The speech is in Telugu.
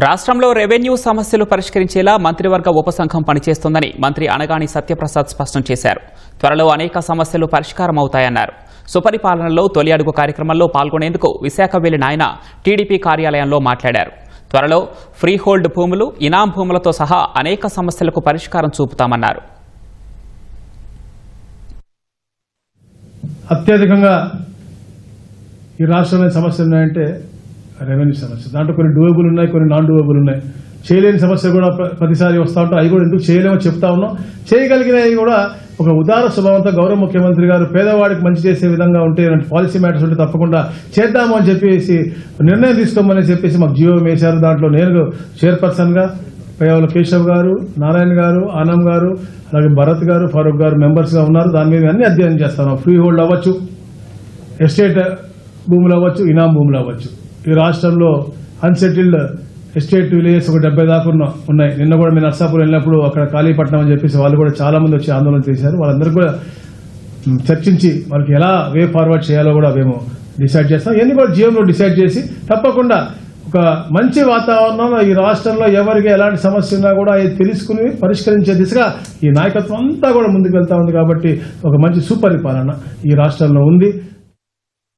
రాష్ట్రంలో రెవెన్యూ సమస్యలు పరిష్కరించేలా మంత్రివర్గ ఉపసంఘం పనిచేస్తోందని మంత్రి అనగాని సత్యప్రసాద్ స్పష్టం చేశారు. త్వరలో అనేక సమస్యలు పరిష్కారం అవుతాయన్నారు సుపరిపాలనలో తొలి అడుగు కార్యక్రమంలో పాల్గొనేందుకు విశాఖ వెళ్ళిన ఆయన టీడీపీ కార్యాలయంలో మాట్లాడారు. త్వరలో ఫ్రీ హోల్డ్ భూములు ఇనాం భూములతో సహా అనేక సమస్యలకు పరిష్కారం చూపుతామన్నారు. అత్యధికంగా ఈ రాష్ట్రంలో సమస్యలు ఉన్నాయంటే రెవెన్యూ సమస్య దాంట్లో కొన్ని డూయబుల్ ఉన్నాయి కొన్ని నాన్ డూయబుల్ ఉన్నాయి. చేయలేని సమస్య కూడా ప్రతిసారి వస్తూ ఉంటాయి. అవి కూడా ఎందుకు చేయలేమో చెప్తా ఉన్నాం. చేయగలిగినవి కూడా ఒక ఉదార స్వభావంతో గౌరవ ముఖ్యమంత్రి గారు పేదవాడికి మంచి చేసే విధంగా ఉంటే ఇలాంటి పాలసీ మ్యాటర్స్ ఉంటే తప్పకుండా చేద్దాము అని చెప్పేసి నిర్ణయం తీసుకోమని చెప్పేసి మాకు జియో వేశారు. దాంట్లో నేను చైర్పర్సన్గా పేవల కేశవ్ గారు నారాయణ గారు ఆనం గారు అలాగే భరత్ గారు ఫారూక్ గారు మెంబర్స్గా ఉన్నారు. దాని మీద అన్ని అధ్యయనం చేస్తాను. ఫ్రీ హోల్డ్ అవ్వచ్చు. ఎస్టేట్ భూములు అవ్వచ్చు ఇనాం భూములు అవ్వచ్చు. ఈ రాష్ట్రంలో అన్సెటిల్డ్ ఎస్టేట్ విలేజెస్ ఒక డెబ్బై దాకా ఉన్నాయి. నిన్న కూడా మేము నర్సాపూర్ వెళ్ళినప్పుడు అక్కడ కాళీపట్నం అని చెప్పేసి వాళ్ళు కూడా చాలా మంది వచ్చి ఆందోళన చేశారు. వాళ్ళందరూ కూడా చర్చించి వాళ్ళకి ఎలా వే ఫార్వర్డ్ చేయాలో కూడా మేము డిసైడ్ చేస్తాం. ఇవన్నీ కూడా జీవంలో డిసైడ్ చేసి తప్పకుండా ఒక మంచి వాతావరణంలో ఈ రాష్ట్రంలో ఎవరికి ఎలాంటి సమస్య ఉన్నా కూడా ఇది తెలుసుకుని పరిష్కరించే దిశగా ఈ నాయకత్వం అంతా కూడా ముందుకు వెళ్తా ఉంది కాబట్టి ఒక మంచి సుపరిపాలన ఈ రాష్ట్రంలో ఉంది.